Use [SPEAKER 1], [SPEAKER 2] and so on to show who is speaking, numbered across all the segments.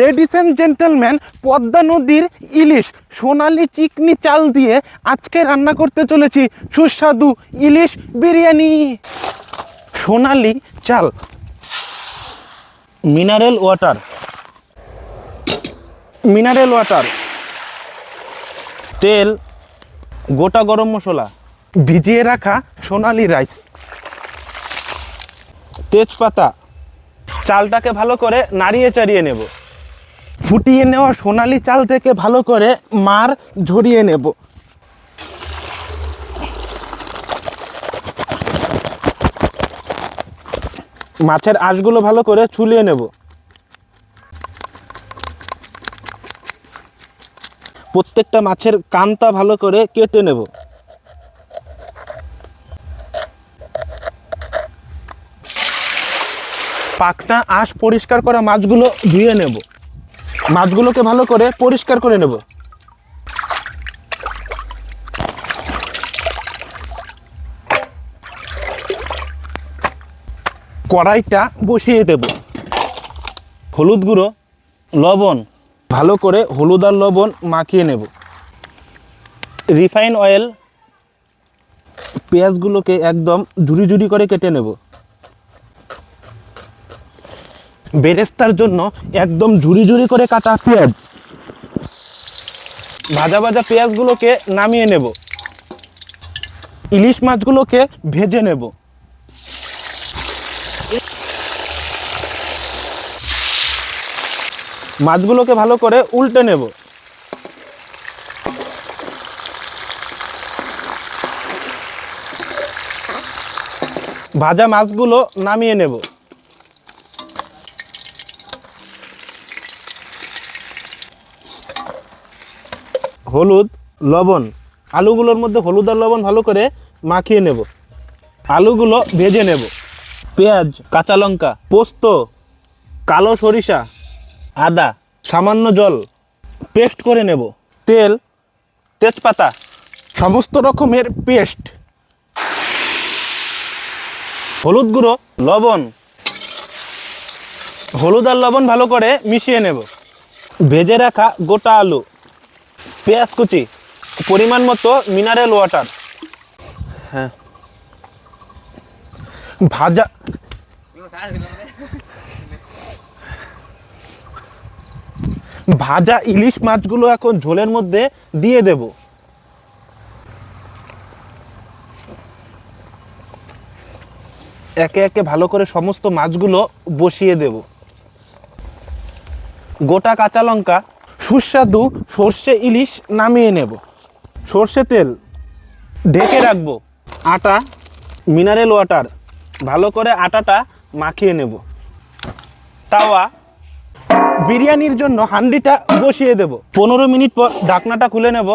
[SPEAKER 1] Ladies and gentleman Padma নদীর ইলিশ, সোনালি চিকনি চাল দিয়ে আজকে রান্না করতে চলেছি সুস্বাদু ইলিশ বিরিয়ানি। সোনালি চাল। Mineral water. Mineral water. তেল, গোটা গরম মশলা। ভিজিয়ে রাখা সোনালি রাইস। তেজপাতা। চালটাকে ভালো করে নাড়িয়ে চাড়িয়ে নেব। ফুটিয়ে নেওয়া সোনালি চাল থেকে ভালো করে মার ঝরিয়ে নেব। মাছের আঁশগুলো ভালো করে ছুলিয়ে নেব। প্রত্যেকটা মাছের কানটা ভালো করে কেটে নেব। পাকনা আঁশ পরিষ্কার করা মাছগুলো ধুয়ে নেব। মাছগুলোকে ভালো করে পরিষ্কার করে নেব। কড়াইটা বসিয়ে দেব। হলুদ গুঁড়ো, লবণ, ভালো করে হলুদ আর লবণ মাখিয়ে নেব। রিফাইন অয়েল, পেঁয়াজগুলোকে একদম ঝুড়ি ঝুড়ি করে কেটে নেব। বেরেস্তার জন্য একদম ঝুড়ি ঝুড়ি করে কাটা পেঁয়াজ। ভাজা ভাজা পেঁয়াজগুলোকে নামিয়ে নেব। ইলিশ মাছগুলোকে ভেজে নেব। মাছগুলোকে ভালো করে উল্টে নেব। ভাজা মাছগুলো নামিয়ে নেব। হলুদ, লবণ। আলুগুলোর মধ্যে হলুদ আর লবণ ভালো করে মাখিয়ে নেব। আলুগুলো ভেজে নেব। পেঁয়াজ, কাঁচা লঙ্কা, পোস্ত, কালো সরিষা, আদা, সামান্য জল পেস্ট করে নেব। তেল, তেজপাতা, সমস্ত রকমের পেস্ট। হলুদ গুঁড়ো, লবণ। হলুদ আর লবণ ভালো করে মিশিয়ে নেব। ভেজে রাখা গোটা আলু। পেঁয়াজ কুচি, পরিমাণ মতো মিনারেল ওয়াটার হ্যাঁ। ভাজা ভাজা ইলিশ মাছগুলো এখন ঝোলের মধ্যে দিয়ে দেব। একে একে ভালো করে সমস্ত মাছগুলো বসিয়ে দেব। গোটা কাঁচা লঙ্কা সুস্বাদু সর্ষে ইলিশ নামিয়ে নেব। সর্ষে তেল ঢেকে রাখব। আটা মিনারেল ওয়াটার ভালো করে আটাটা মাখিয়ে নেব। তাওয়া, বিরিয়ানির জন্য হান্ডিটা বসিয়ে দেব। পনেরো মিনিট পর ঢাকনাটা খুলে নেব।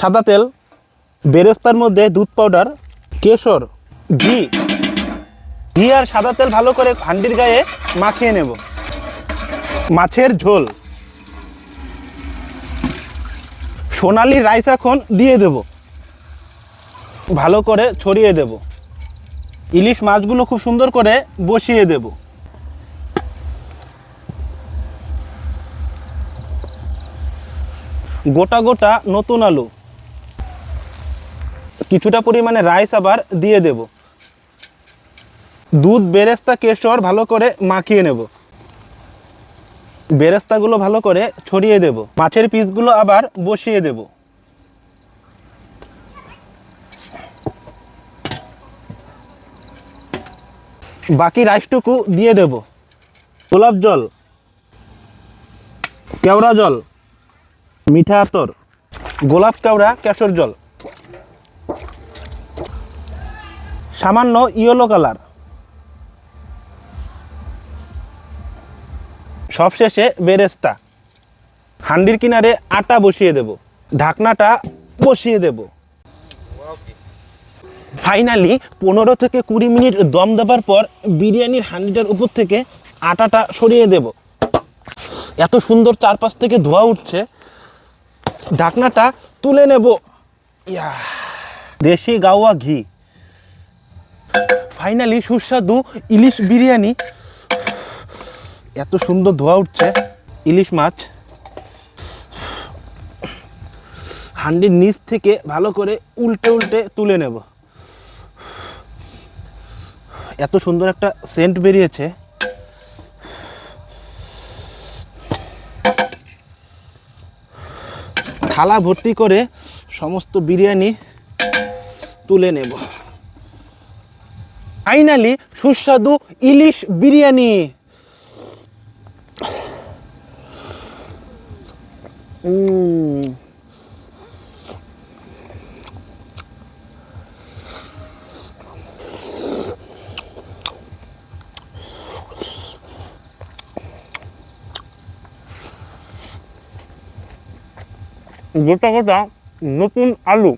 [SPEAKER 1] সাদা তেল, বেরেস্তার মধ্যে দুধ পাউডার কেশর, ঘি। ঘি আর সাদা তেল ভালো করে হান্ডির গায়ে মাখিয়ে নেব। মাছের ঝোল। সোনালি রাইস এখন দিয়ে দেব। ভালো করে ছড়িয়ে দেব। ইলিশ মাছগুলো খুব সুন্দর করে বসিয়ে দেব। গোটা গোটা নতুন আলু। কিছুটা পরিমাণে রাইস আবার দিয়ে দেব। দুধ, বেরেস্তা, কেশর ভালো করে মাখিয়ে নেব। বেরেস্তাগুলো ভালো করে ছড়িয়ে দেব। মাছের পিসগুলো আবার বসিয়ে দেব। বাকি রাইসটুকু দিয়ে দেব। গোলাপ জল, কেওড়া জল, মিঠা আতর, গোলাপ কেওড়া, কেশর জল, সামান্য ইয়েলো কালার। সবশেষে বেরেস্তা। হান্ডির কিনারে আটা বসিয়ে দেব, ঢাকনাটা বসিয়ে দেব। ফাইনালি পনেরো থেকে কুড়ি মিনিট দম দেবার পর বিরিয়ানির হান্ডিটার উপর থেকে আটাটা সরিয়ে দেব। এত সুন্দর চারপাশ থেকে ধোয়া উঠছে। ঢাকনাটা তুলে নেব। ইয়া, দেশি গাওয়া ঘি। ফাইনালি সুস্বাদু ইলিশ বিরিয়ানি এত সুন্দর ধোয়া উঠছে, ইলিশ মাছ। হান্ডির নিচ থেকে ভালো করে উল্টে উল্টে তুলে নেব। এত সুন্দর একটা সেন্ট বেরিয়েছে। থালা ভর্তি করে সমস্ত বিরিয়ানি তুলে নেব। ফাইনালি সুস্বাদু ইলিশ বিরিয়ানি। উম। গোটা গোটা নতুন আলু